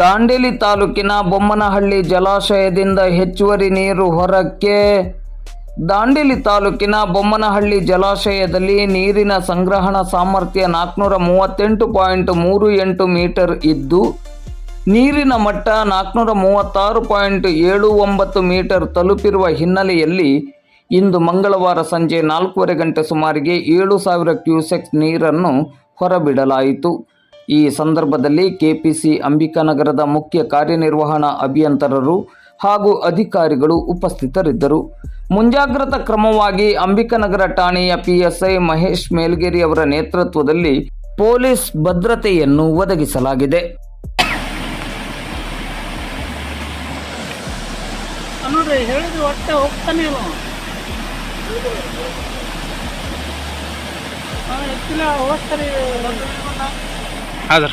ದಾಂಡೇಲಿ ತಾಲೂಕಿನ ಬೊಮ್ಮನಹಳ್ಳಿ ಜಲಾಶಯದಿಂದ ಹೆಚ್ಚುವರಿ ನೀರು ಹೊರಕ್ಕೆ. ದಾಂಡೇಲಿ ತಾಲೂಕಿನ ಬೊಮ್ಮನಹಳ್ಳಿ ಜಲಾಶಯದಲ್ಲಿ ನೀರಿನ ಸಂಗ್ರಹಣ ಸಾಮರ್ಥ್ಯ ನಾಲ್ಕುನೂರ ಮೂವತ್ತೆಂಟು ಪಾಯಿಂಟ್ ಮೂರು ಎಂಟು ಮೀಟರ್ ಇದ್ದು, ನೀರಿನ ಮಟ್ಟ ನಾಲ್ಕುನೂರ ಮೂವತ್ತಾರು ಪಾಯಿಂಟ್ ಏಳು ಒಂಬತ್ತು ಮೀಟರ್ ತಲುಪಿರುವ ಹಿನ್ನೆಲೆಯಲ್ಲಿ ಇಂದು ಮಂಗಳವಾರ ಸಂಜೆ ನಾಲ್ಕೂವರೆ ಗಂಟೆ ಸುಮಾರಿಗೆ ಏಳು ಸಾವಿರ ಕ್ಯೂಸೆಕ್ ನೀರನ್ನು ಹೊರಬಿಡಲಾಯಿತು. ಈ ಸಂದರ್ಭದಲ್ಲಿ ಕೆಪಿಸಿ ಅಂಬಿಕಾನಗರದ ಮುಖ್ಯ ಕಾರ್ಯನಿರ್ವಹಣಾ ಅಭಿಯಂತರರು ಹಾಗೂ ಅಧಿಕಾರಿಗಳು ಉಪಸ್ಥಿತರಿದ್ದರು. ಮುಂಜಾಗ್ರತಾ ಕ್ರಮವಾಗಿ ಅಂಬಿಕಾನಗರ ಠಾಣೆಯ ಪಿಎಸ್ಐ ಮಹೇಶ್ ಮೇಲ್ಗೇರಿ ಅವರ ನೇತೃತ್ವದಲ್ಲಿ ಪೊಲೀಸ್ ಭದ್ರತೆಯನ್ನು ಒದಗಿಸಲಾಗಿದೆ. ಹೋಗ್ತಾನೆ হাজার